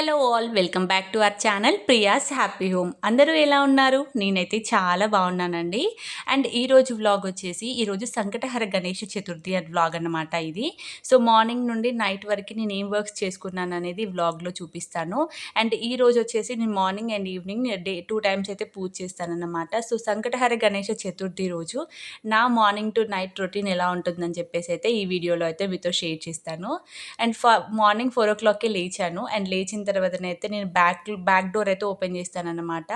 Hello all welcome back to our channel Priya's happy home. అందరూ ఎలా ఉన్నారు? నేనైతే చాలా బాగున్నానండి. అండ్ ఈరోజు వ్లాగ్ వచ్చేసి ఈరోజు సంకటహర గణేష చతుర్థి అని వ్లాగ్ అన్నమాట ఇది. సో మార్నింగ్ నుండి నైట్ వరకు నేను ఏం వర్క్స్ చేసుకున్నాను అనేది వ్లాగ్లో చూపిస్తాను. అండ్ ఈ రోజు వచ్చేసి నేను morning and evening day two times అయితే పూజ చేస్తానన్నమాట సో సంకటహర గణేష చతుర్థి రోజు నా మార్నింగ్ టు నైట్ రొటీన్ ఎలా ఉంటుందని చెప్పేసి అయితే ఈ వీడియోలో అయితే మీతో షేర్ చేస్తాను. అండ్ ఫ మార్నింగ్ ఫోర్ ఓ క్లాక్కి లేచాను. అండ్ లేచిన తర్వాతనైతే నేను బ్యాక్ బ్యాక్ డోర్ అయితే ఓపెన్ చేస్తానన్నమాట.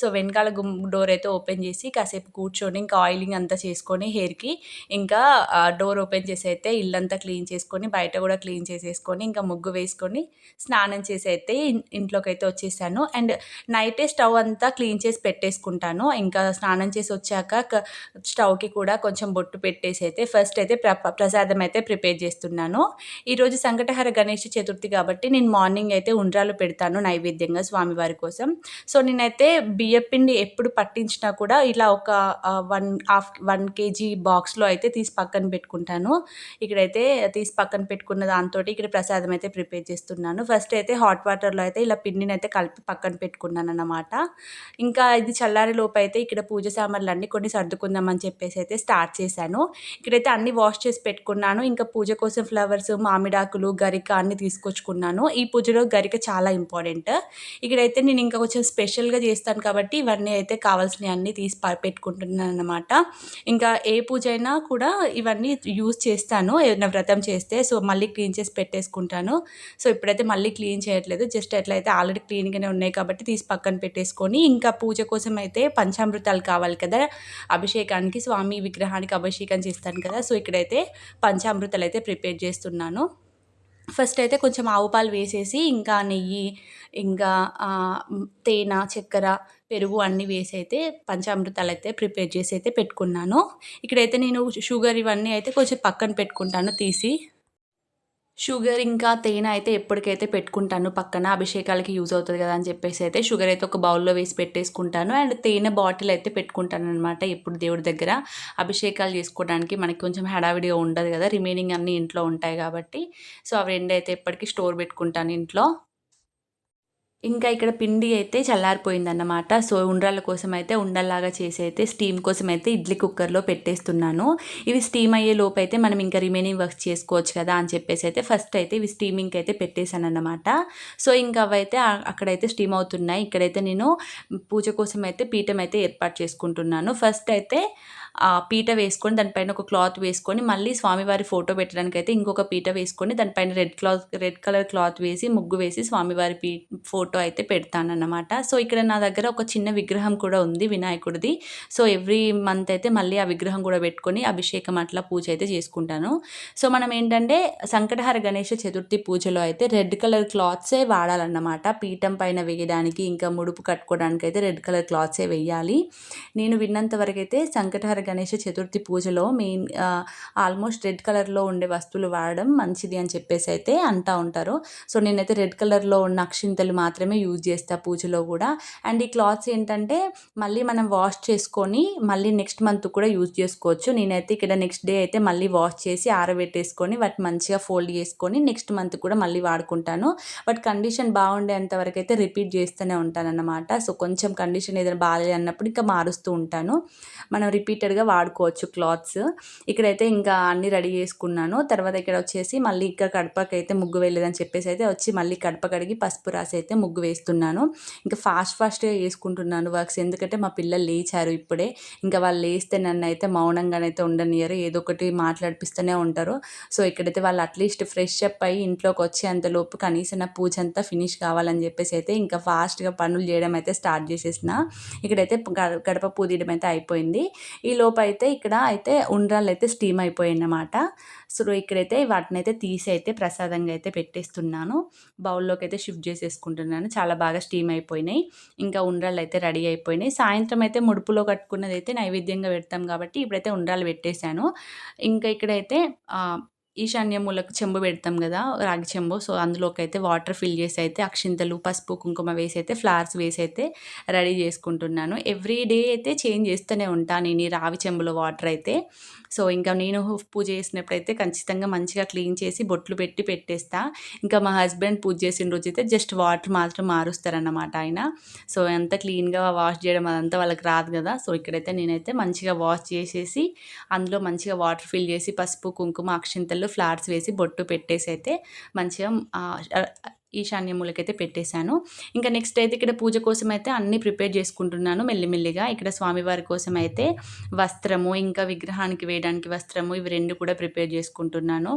సో వెనకాల గుమ్ డోర్ అయితే ఓపెన్ చేసి కాసేపు కూర్చొని ఇంకా ఆయిలింగ్ అంతా చేసుకొని హెయిర్కి ఇంకా డోర్ ఓపెన్ చేసి అయితే ఇల్లంతా క్లీన్ చేసుకొని బయట కూడా క్లీన్ చేసేసుకొని ఇంకా ముగ్గు వేసుకొని స్నానం చేసి అయితే ఇంట్లోకి అయితే వచ్చేసాను. అండ్ నైటే స్టవ్ అంతా క్లీన్ చేసి పెట్టేసుకుంటాను. ఇంకా స్నానం చేసి వచ్చాక స్టవ్కి కూడా కొంచెం బొట్టు పెట్టేసి అయితే ఫస్ట్ అయితే ప్ర ప్రసాదం అయితే ప్రిపేర్ చేస్తున్నాను. ఈరోజు సంకటహర గణేష్ చతుర్థి కాబట్టి నేను మార్నింగ్ అయితే ఉండ్రాలు పెడతాను నైవేద్యంగా స్వామివారి కోసం. సో నేనైతే బియ్య పిండి ఎప్పుడు పట్టించినా కూడా ఇలా ఒక వన్ హాఫ్ వన్ కేజీ బాక్స్లో అయితే తీసి పక్కన పెట్టుకుంటాను. ఇక్కడైతే తీసి పక్కన పెట్టుకున్న దాంతో ఇక్కడ ప్రసాదం అయితే ప్రిపేర్ చేస్తున్నాను. ఫస్ట్ అయితే హాట్ వాటర్లో అయితే ఇలా పిండిని అయితే కలిపి పక్కన పెట్టుకున్నాను అన్నమాట. ఇంకా ఇది చల్లారి లోపు అయితే ఇక్కడ పూజ సామాన్లు అన్నీ కొన్ని సర్దుకుందామని చెప్పేసి అయితే స్టార్ట్ చేశాను. ఇక్కడైతే అన్ని వాష్ చేసి పెట్టుకున్నాను. ఇంకా పూజ కోసం ఫ్లవర్స్ మామిడాకులు గరిక అన్ని తీసుకొచ్చుకున్నాను. ఈ పూజలో గరిక చాలా ఇంపార్టెంట్. ఇక్కడైతే నేను ఇంకా కొంచెం స్పెషల్గా చేస్తాను కాబట్టి ఇవన్నీ అయితే కావాల్సినవి అన్నీ తీసి పెట్టుకుంటున్నాను అనమాట ఇంకా ఏ పూజ అయినా కూడా ఇవన్నీ యూజ్ చేస్తాను. ఏదైనా వ్రతం చేస్తే సో మళ్ళీ క్లీన్ చేసి పెట్టేసుకుంటాను. సో ఇప్పుడైతే మళ్ళీ క్లీన్ చేయట్లేదు. జస్ట్ ఎట్లయితే ఆల్రెడీ క్లీన్గానే ఉన్నాయి కాబట్టి తీసి పక్కన పెట్టేసుకొని ఇంకా పూజ కోసం అయితే పంచామృతాలు కావాలి కదా. అభిషేకానికి స్వామి విగ్రహానికి అభిషేకం చేస్తాను కదా. సో ఇక్కడైతే పంచామృతాలు అయితే ప్రిపేర్ చేస్తున్నాను. ఫస్ట్ అయితే కొంచెం ఆవు పాలు వేసేసి ఇంకా నెయ్యి ఇంకా తేనె చక్కెర పెరుగు అన్నీ వేసి అయితే పంచామృతాలు అయితే ప్రిపేర్ చేసి అయితే పెట్టుకున్నాను. ఇక్కడైతే నేను షుగర్ ఇవన్నీ అయితే కొంచెం పక్కన పెట్టుకుంటాను తీసి. షుగర్ ఇంకా తేనె అయితే ఎప్పటికైతే పెట్టుకుంటాను పక్కన అభిషేకాలకి యూజ్ అవుతుంది కదా అని చెప్పేసి అయితే షుగర్ అయితే ఒక బౌల్లో వేసి పెట్టేసుకుంటాను. అండ్ తేనె బాటిల్ అయితే పెట్టుకుంటాను అనమాట ఎప్పుడు దేవుడి దగ్గర. అభిషేకాలు చేసుకోవడానికి మనకి కొంచెం హడావిడిగా ఉండదు కదా. రిమైనింగ్ అన్నీ ఇంట్లో ఉంటాయి కాబట్టి. సో అవి రెండు అయితే ఎప్పటికీ స్టోర్ పెట్టుకుంటాను ఇంట్లో. ఇంకా ఇక్కడ పిండి అయితే చల్లారిపోయిందన్నమాట. సో ఉండ్రాల కోసం అయితే ఉండల్లాగా చేసి అయితే స్టీమ్ కోసం అయితే ఇడ్లీ కుక్కర్లో పెట్టేస్తున్నాను. ఇవి స్టీమ్ అయ్యే లోపు అయితే మనం ఇంకా రిమైనింగ్ వర్క్ చేసుకోవచ్చు కదా అని చెప్పేసి అయితే ఫస్ట్ అయితే ఇవి స్టీమింగ్ అయితే పెట్టేశాను అన్నమాట సో ఇంకా అవైతే అక్కడైతే స్టీమ్ అవుతున్నాయి. ఇక్కడైతే నేను పూజ కోసం అయితే పీఠం అయితే ఏర్పాటు చేసుకుంటున్నాను. ఫస్ట్ అయితే పీట వేసుకొని దానిపైన ఒక క్లాత్ వేసుకొని మళ్ళీ స్వామివారి ఫోటో పెట్టడానికి అయితే ఇంకొక పీట వేసుకొని దానిపైన red cloth red colour cloth వేసి ముగ్గు వేసి స్వామివారి పీ ఫోటో అయితే పెడతానన్నమాట. సో ఇక్కడ నా దగ్గర ఒక చిన్న విగ్రహం కూడా ఉంది వినాయకుడిది. సో ఎవ్రీ మంత్ అయితే మళ్ళీ ఆ విగ్రహం కూడా పెట్టుకొని అభిషేకం అట్లా పూజ అయితే చేసుకుంటాను. సో మనం ఏంటంటే సంకటహర గణేష చతుర్థి పూజలో అయితే రెడ్ కలర్ క్లాత్సే వాడాలన్నమాట. పీఠం పైన వేయడానికి ఇంకా ముడుపు కట్టుకోవడానికి అయితే రెడ్ కలర్ క్లాత్సే వేయాలి. నేను విన్నంత వరకు అయితే సంకటహర గణేష చతుర్థి పూజలో మెయిన్ ఆల్మోస్ట్ రెడ్ కలర్లో ఉండే వస్తువులు వాడడం మంచిది అని చెప్పేసి అయితే అంటా ఉంటారు. సో నేనైతే రెడ్ కలర్లో ఉన్న అక్షింతలు మాత్రమే యూజ్ చేస్తా పూజలో కూడా. అండ్ ఈ క్లాత్స్ ఏంటంటే మళ్ళీ మనం వాష్ చేసుకొని మళ్ళీ నెక్స్ట్ మంత్ కూడా యూజ్ చేసుకోవచ్చు. నేనైతే ఇక్కడ నెక్స్ట్ డే అయితే మళ్ళీ వాష్ చేసి ఆరబెట్టేసుకొని వాటి మంచిగా ఫోల్డ్ చేసుకొని నెక్స్ట్ మంత్ కూడా మళ్ళీ వాడుకుంటాను. బట్ కండిషన్ బాగుండేంత వరకు అయితే రిపీట్ చేస్తూనే ఉంటాను అన్నమాట సో కొంచెం కండిషన్ ఏదైనా బాగాలేదు అన్నప్పుడు ఇంకా మారుస్తూ ఉంటాను. మనం రిపీటెడ్ రిపీటెడ్గా వాడుకోవచ్చు క్లాత్స్. ఇక్కడైతే ఇంకా అన్నీ రెడీ చేసుకున్నాను. తర్వాత ఇక్కడ వచ్చేసి మళ్ళీ ఇక్కడ కడపకి అయితే ముగ్గు వేయలేదని చెప్పేసి అయితే వచ్చి మళ్ళీ కడప కడిగి పసుపు రాసి అయితే ముగ్గు వేస్తున్నాను. ఇంకా ఫాస్ట్ ఫాస్ట్గా చేసుకుంటున్నాను వర్క్స్. ఎందుకంటే మా పిల్లలు లేచారు ఇప్పుడే. ఇంకా వాళ్ళు లేస్తే నన్ను అయితే మౌనంగానైతే ఉండనియరు ఏదో ఒకటి మాట్లాడిపిస్తూనే ఉంటారు. సో ఇక్కడైతే వాళ్ళు అట్లీస్ట్ ఫ్రెష్ అప్ అయ్యి ఇంట్లోకి వచ్చేంతలోపు కనీసం నా పూజ అంతా ఫినిష్ కావాలని చెప్పేసి అయితే ఇంకా ఫాస్ట్గా పనులు చేయడం అయితే స్టార్ట్ చేసేసిన. ఇక్కడైతే గడప పూదీయడం అయితే అయిపోయింది. ఈ లోపు అయితే ఇక్కడ అయితే ఉండ్రాలు అయితే స్టీమ్ అయిపోయాయి అన్నమాట సో ఇక్కడైతే వాటిని అయితే తీసి అయితే ప్రసాదంగా అయితే పెట్టేస్తున్నాను. బౌల్లోకి అయితే షిఫ్ట్ చేసేసుకుంటున్నాను. చాలా బాగా స్టీమ్ అయిపోయినాయి. ఇంకా ఉండ్రాలు అయితే రెడీ అయిపోయినాయి. సాయంత్రం అయితే ముడుపులో కట్టుకున్నది అయితే నైవేద్యంగా పెడతాం కాబట్టి ఇప్పుడైతే ఉండ్రాలు పెట్టేశాను. ఇంకా ఇక్కడైతే ఈశాన్య మూలకు చెంబు పెడతాం కదా రాగి చెంబు. సో అందులోకి అయితే వాటర్ ఫిల్ చేసి అయితే అక్షింతలు పసుపు కుంకుమ వేసి అయితే ఫ్లవర్స్ వేసి అయితే రెడీ చేసుకుంటున్నాను. ఎవ్రీ డే అయితే చేంజ్ చేస్తూనే ఉంటాను నేను ఈ రావి చెంబులో వాటర్ అయితే. సో ఇంకా నేను పూజ చేసినప్పుడైతే ఖచ్చితంగా మంచిగా క్లీన్ చేసి బొట్లు పెట్టి పెట్టేస్తా. ఇంకా మా హస్బెండ్ పూజ చేసిన రోజు అయితే జస్ట్ వాటర్ మాత్రం మారుస్తారన్నమాట ఆయన. సో ఎంత క్లీన్గా వాష్ చేయడం అదంతా వాళ్ళకి రాదు కదా. సో ఇక్కడైతే నేనైతే మంచిగా వాష్ చేసేసి అందులో మంచిగా వాటర్ ఫిల్ చేసి పసుపు కుంకుమ అక్షింతలు అక్షింతల్లో ఫ్లవర్స్ వేసి బొట్టు పెట్టేసి అయితే మంచిగా ఈశాన్య మూలకైతే పెట్టేశాను. ఇంకా నెక్స్ట్ అయితే ఇక్కడ పూజ కోసం అయితే అన్నీ ప్రిపేర్ చేసుకుంటున్నాను మెల్లిమెల్లిగా. ఇక్కడ స్వామివారి కోసం అయితే వస్త్రము ఇంకా విగ్రహానికి వేయడానికి వస్త్రము ఇవి రెండు కూడా ప్రిపేర్ చేసుకుంటున్నాను.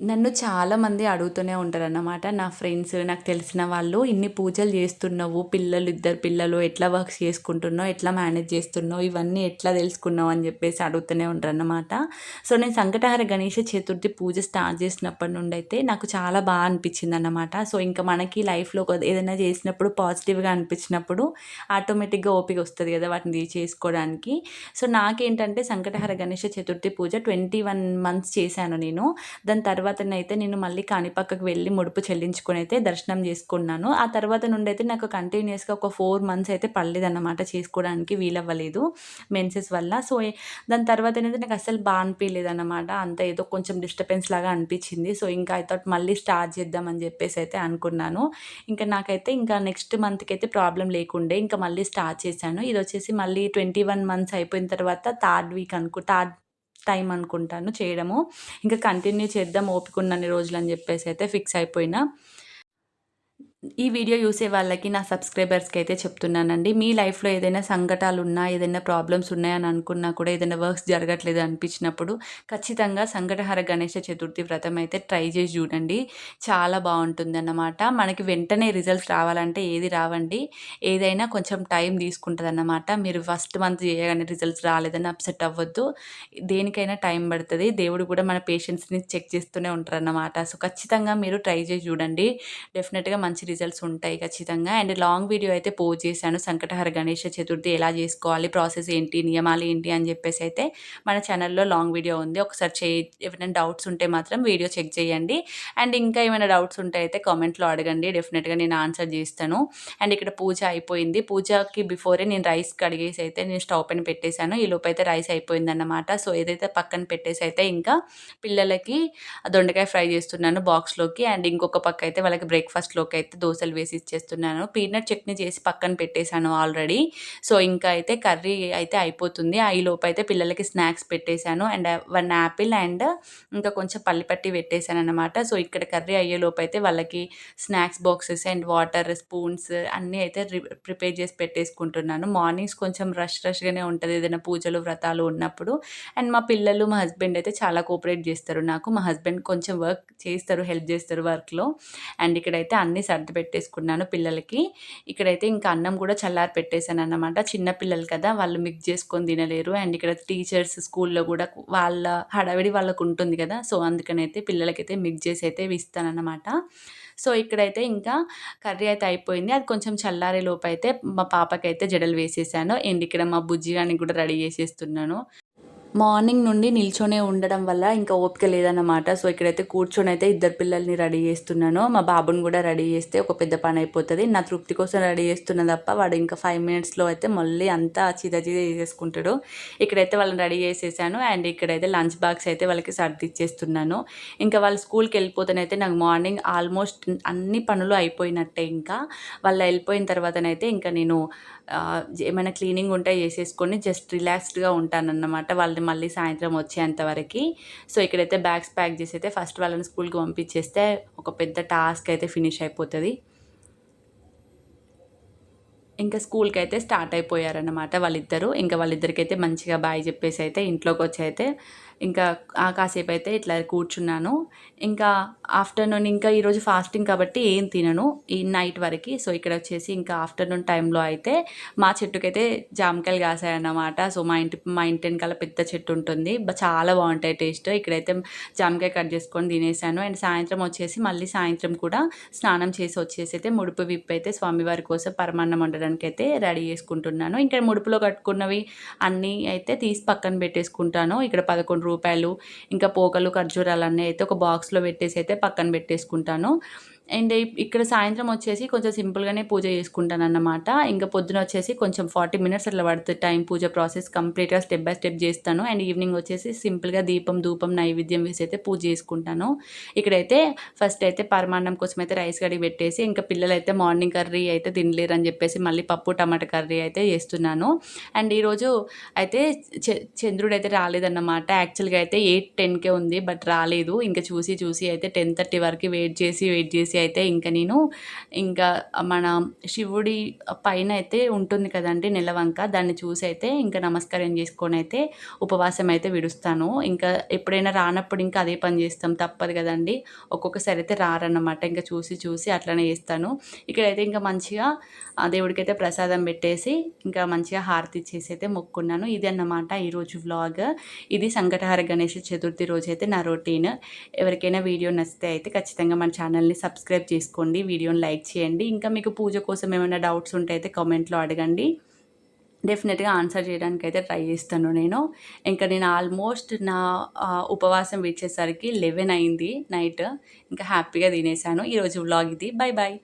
నన్ను చాలామంది అడుగుతూనే ఉంటారన్నమాట. నా ఫ్రెండ్స్ నాకు తెలిసిన వాళ్ళు ఇన్ని పూజలు చేస్తున్నావు పిల్లలు ఇద్దరు పిల్లలు ఎట్లా వర్క్స్ చేసుకుంటున్నావు ఎట్లా మేనేజ్ చేస్తున్నావు ఇవన్నీ ఎట్లా తెలుసుకున్నావు అని చెప్పేసి అడుగుతూనే ఉంటారన్నమాట. సో నేను సంకటహార గణేష చతుర్థి పూజ స్టార్ట్ చేసినప్పటి నుండి అయితే నాకు చాలా బాగా అనిపించింది అన్నమాట సో ఇంకా మనకి లైఫ్లో ఏదైనా చేసినప్పుడు పాజిటివ్గా అనిపించినప్పుడు ఆటోమేటిక్గా ఓపిక వస్తుంది కదా వాటిని చేసుకోవడానికి. సో నాకేంటంటే సంకటహార గణేష చతుర్థి పూజ ట్వంటీ వన్ మంత్స్ చేశాను నేను. దాని తర్వాత తర్వాతనైతే నేను మళ్ళీ కాణిపక్కకు వెళ్ళి ముడుపు చెల్లించుకొని అయితే దర్శనం చేసుకున్నాను. ఆ తర్వాత నుండి అయితే నాకు కంటిన్యూస్గా ఒక ఫోర్ మంత్స్ అయితే పడలేదన్నమాట చేసుకోవడానికి వీలవ్వలేదు మెన్సెస్ వల్ల. సో దాని తర్వాత అయితే నాకు అసలు బాగా అనిపించలేదు అనమాట అంత ఏదో కొంచెం డిస్టర్బెన్స్ లాగా అనిపించింది. సో ఇంకా అయితే మళ్ళీ స్టార్ట్ చేద్దామని చెప్పేసి అయితే అనుకున్నాను. ఇంకా నాకైతే ఇంకా నెక్స్ట్ మంత్కి అయితే ప్రాబ్లం లేకుండే ఇంకా మళ్ళీ స్టార్ట్ చేశాను. ఇది వచ్చేసి మళ్ళీ ట్వంటీ వన్ మంత్స్ అయిపోయిన తర్వాత థర్డ్ వీక్ అనుకో థర్డ్ టైం అనుకుంటాను చేయడము. ఇంకా కంటిన్యూ చేద్దాం ఓపిక ఉన్నన్ని రోజులు అని చెప్పేసి అయితే ఫిక్స్ అయిపోయినా. ఈ వీడియో చూసే వాళ్ళకి నా సబ్స్క్రైబర్స్కి అయితే చెప్తున్నానండి. మీ లైఫ్లో ఏదైనా సంఘటాలు ఉన్నా ఏదైనా ప్రాబ్లమ్స్ ఉన్నాయని అనుకున్నా కూడా ఏదైనా వర్క్స్ జరగట్లేదు అనిపించినప్పుడు ఖచ్చితంగా సంకటహర గణేష చతుర్థి వ్రతం అయితే ట్రై చేసి చూడండి. చాలా బాగుంటుంది అన్నమాట మనకి వెంటనే రిజల్ట్స్ రావాలంటే ఏది రావండి. ఏదైనా కొంచెం టైం తీసుకుంటుంది అన్నమాట మీరు ఫస్ట్ మంత్ చేయగానే రిజల్ట్స్ రాలేదని అప్సెట్ అవ్వద్దు. దేనికైనా టైం పడుతుంది. దేవుడు కూడా మన పేషెంట్స్ని చెక్ చేస్తూనే ఉంటారన్నమాట. సో ఖచ్చితంగా మీరు ట్రై చేసి చూడండి. డెఫినెట్గా మంచి రిజల్ట్స్ ఉంటాయి ఖచ్చితంగా. అండ్ లాంగ్ వీడియో అయితే పోస్ట్ చేశాను. సంకటహర గణేష చతుర్థి ఎలా చేసుకోవాలి? ప్రాసెస్ ఏంటి? నియమాలు ఏంటి? అని చెప్పేసి అయితే మన ఛానల్లో లాంగ్ వీడియో ఉంది. ఒకసారి చే ఏమైనా డౌట్స్ ఉంటే మాత్రం వీడియో చెక్ చేయండి. అండ్ ఇంకా ఏమైనా డౌట్స్ ఉంటే అయితే కామెంట్లో అడగండి. డెఫినెట్గా నేను ఆన్సర్ చేస్తాను. అండ్ ఇక్కడ పూజ అయిపోయింది. పూజకి బిఫోరే నేను రైస్ కడిగేసి అయితే నేను స్టవ్ పైన పెట్టేశాను. ఈ లోపు అయితే రైస్ అయిపోయింది అన్నమాట సో ఏదైతే పక్కన పెట్టేసి అయితే ఇంకా పిల్లలకి దొండకాయ ఫ్రై చేస్తున్నాను బాక్స్లోకి. అండ్ ఇంకొక పక్క అయితే వాళ్ళకి బ్రేక్ఫాస్ట్లోకి అయితే దోశలు వేసి ఇచ్చేస్తున్నాను పీనట్ చట్నీ చేసి పక్కన పెట్టేశాను ఆల్రెడీ. సో ఇంకా అయితే కర్రీ అయితే అయిపోతుంది. ఈ లోపు అయితే పిల్లలకి స్నాక్స్ పెట్టేశాను. అండ్ వన్ యాపిల్ అండ్ ఇంకా కొంచెం పల్లిపట్టి పెట్టేశాను అనమాట సో ఇక్కడ కర్రీ అయ్యే లోపు అయితే వాళ్ళకి snacks boxes and water spoons అన్నీ అయితే ప్రిపేర్ చేసి పెట్టేసుకుంటున్నాను. మార్నింగ్స్ కొంచెం రష్ రష్గానే ఉంటుంది ఏదైనా పూజలు వ్రతాలు ఉన్నప్పుడు. అండ్ మా పిల్లలు మా హస్బెండ్ అయితే చాలా కోఆపరేట్ చేస్తారు నాకు. మా హస్బెండ్ కొంచెం వర్క్ చేస్తారు హెల్ప్ చేస్తారు వర్క్లో. అండ్ ఇక్కడైతే అన్నీ సర్ సర్ది పెట్టేసుకున్నాను పిల్లలకి. ఇక్కడైతే ఇంకా అన్నం కూడా చల్లారి పెట్టేశాను అన్నమాట చిన్న పిల్లలు కదా వాళ్ళు మిక్స్ చేసుకొని తినలేరు. అండ్ ఇక్కడ టీచర్స్ స్కూల్లో కూడా వాళ్ళ హడావిడి వాళ్ళకు ఉంటుంది కదా సో అందుకనైతే పిల్లలకైతే మిక్స్ చేసి అయితే ఇస్తానన్నమాట. సో ఇక్కడైతే ఇంకా కర్రీ అయితే అయిపోయింది. అది కొంచెం చల్లారే లోపు అయితే మా పాపకైతే జడలు వేసేసాను. అండ్ ఇక్కడ మా బుజ్జి కూడా రెడీ చేసేస్తున్నాను. మార్నింగ్ నుండి నిల్చొనే ఉండడం వల్ల ఇంకా ఓపిక లేదన్నమాట. సో ఇక్కడైతే కూర్చొని అయితే ఇద్దరు పిల్లల్ని రెడీ చేస్తున్నాను. మా బాబుని కూడా రెడీ చేస్తే ఒక పెద్ద పని అయిపోతుంది. నా తృప్తి కోసం రెడీ చేస్తున్న తప్ప వాడు ఇంకా ఫైవ్ మినిట్స్లో అయితే మళ్ళీ అంతా చిద చిద చేసేసుకుంటాడు. ఇక్కడైతే వాళ్ళని రెడీ చేసేసాను. అండ్ ఇక్కడైతే లంచ్ బాక్స్ అయితే వాళ్ళకి సర్ది ఇచ్చేస్తున్నాను. ఇంకా వాళ్ళు స్కూల్కి వెళ్ళిపోతేనైతే నాకు మార్నింగ్ ఆల్మోస్ట్ అన్ని పనులు అయిపోయినట్టే ఇంకా. వాళ్ళు వెళ్ళిపోయిన తర్వాతనైతే ఇంకా నేను ఏమైనా క్లీనింగ్ ఉంటే చేసేసుకొని జస్ట్ రిలాక్స్డ్గా ఉంటానన్నమాట. వాళ్ళని మళ్ళీ సాయంత్రం వచ్చేంతవరకు సో ఇక్కడైతే బ్యాగ్స్ ప్యాక్ చేసి అయితే ఫస్ట్ వాళ్ళని స్కూల్కి పంపించేస్తే ఒక పెద్ద టాస్క్ అయితే ఫినిష్ అయిపోతుంది. ఇంకా స్కూల్కి అయితే స్టార్ట్ అయిపోయారన్నమాట వాళ్ళిద్దరూ. ఇంకా వాళ్ళిద్దరికైతే అయితే మంచిగా బాయ్ చెప్పేసి అయితే ఇంట్లోకి వచ్చి అయితే ఇంకా కాసేపు అయితే ఇట్లా కూర్చున్నాను. ఇంకా ఆఫ్టర్నూన్ ఇంకా ఈరోజు ఫాస్టింగ్ కాబట్టి ఏం తినను ఈ నైట్ వరకు. సో ఇక్కడ వచ్చేసి ఇంకా ఆఫ్టర్నూన్ టైంలో అయితే మా చెట్టుకైతే జామకాయలు కాసాయన్నమాట. సో మా ఇంటి మా ఇంటి వెనకాల పెద్ద చెట్టు ఉంటుంది. చాలా బాగుంటాయి టేస్ట్. ఇక్కడైతే జామకాయ కట్ చేసుకొని తినేసాను. అండ్ సాయంత్రం వచ్చేసి మళ్ళీ సాయంత్రం కూడా స్నానం చేసి వచ్చేసి అయితే ముడుపు విప్పి అయితే స్వామివారి కోసం పరమాన్నం వండడం చేసుకోవడానికి అయితే రెడీ చేసుకుంటున్నాను. ఇంకా ముడుపులో కట్టుకున్నవి అన్నీ అయితే తీసి పక్కన పెట్టేసుకుంటాను. ఇక్కడ పదకొండు రూపాయలు ఇంకా పోకలు ఖర్జూరాలు అన్నీ అయితే ఒక బాక్స్లో పెట్టేసి అయితే పక్కన పెట్టేసుకుంటాను. అండ్ ఇక్కడ సాయంత్రం వచ్చేసి కొంచెం సింపుల్గానే పూజ చేసుకుంటాను అన్నమాట ఇంకా పొద్దున వచ్చేసి కొంచెం ఫార్టీ మినిట్స్ అట్లా పడుతుంది టైం పూజ ప్రాసెస్ కంప్లీట్గా స్టెప్ బై స్టెప్ చేస్తాను. అండ్ ఈవినింగ్ వచ్చేసి సింపుల్గా దీపం ధూపం నైవేద్యం వేసి అయితే పూజ చేసుకుంటాను. ఇక్కడైతే ఫస్ట్ అయితే పరమాన్నం కోసం అయితే రైస్ కడిగి పెట్టేసి ఇంకా పిల్లలు అయితే మార్నింగ్ కర్రీ అయితే తినలేరు అని చెప్పేసి మళ్ళీ పప్పు టమాటా కర్రీ అయితే చేస్తున్నాను. అండ్ ఈరోజు అయితే చంద్రుడు అయితే రాలేదన్నమాట. యాక్చువల్గా అయితే ఎయిట్ టెన్కే ఉంది బట్ రాలేదు. ఇంకా చూసి చూసి అయితే టెన్ థర్టీ వరకు వెయిట్ చేసి వెయిట్ చేసి అయితే ఇంకా నేను ఇంకా మన శివుడి పైన అయితే ఉంటుంది కదండి నెలవంక దాన్ని చూసి అయితే ఇంకా నమస్కారం చేసుకొని అయితే ఉపవాసం అయితే విడుస్తాను. ఇంకా ఎప్పుడైనా రానప్పుడు ఇంకా అదే పని చేస్తాం తప్పదు కదండి. ఒక్కొక్కసారి అయితే రారన్నమాట ఇంకా చూసి చూసి అట్లనే చేస్తాను. ఇక్కడైతే ఇంకా మంచిగా దేవుడికైతే ప్రసాదం పెట్టేసి ఇంకా మంచిగా హారతి ఇచ్చేసి అయితే మొక్కున్నాను. ఇది అన్నమాట ఈరోజు వ్లాగ్. ఇది సంకటహార గణేష్ చతుర్థి రోజు అయితే నా రొటీన్. ఎవరికైనా వీడియో నచ్చితే అయితే ఖచ్చితంగా మన ఛానల్ని సబ్స్క్రైబ్ చేసుకోండి వీడియోని లైక్ చేయండి. ఇంకా మీకు పూజ కోసం ఏమైనా డౌట్స్ ఉంటే అయితే కామెంట్లో అడగండి. డెఫినెట్గా ఆన్సర్ చేయడానికి అయితే ట్రై చేస్తాను నేను. ఇంకా నేను ఆల్మోస్ట్ నా ఉపవాసం వచ్చేసరికి లెవెన్ అయింది నైట్ ఇంకా హ్యాపీగా తినేసాను. ఈరోజు వ్లాగ్ ఇది. Bye bye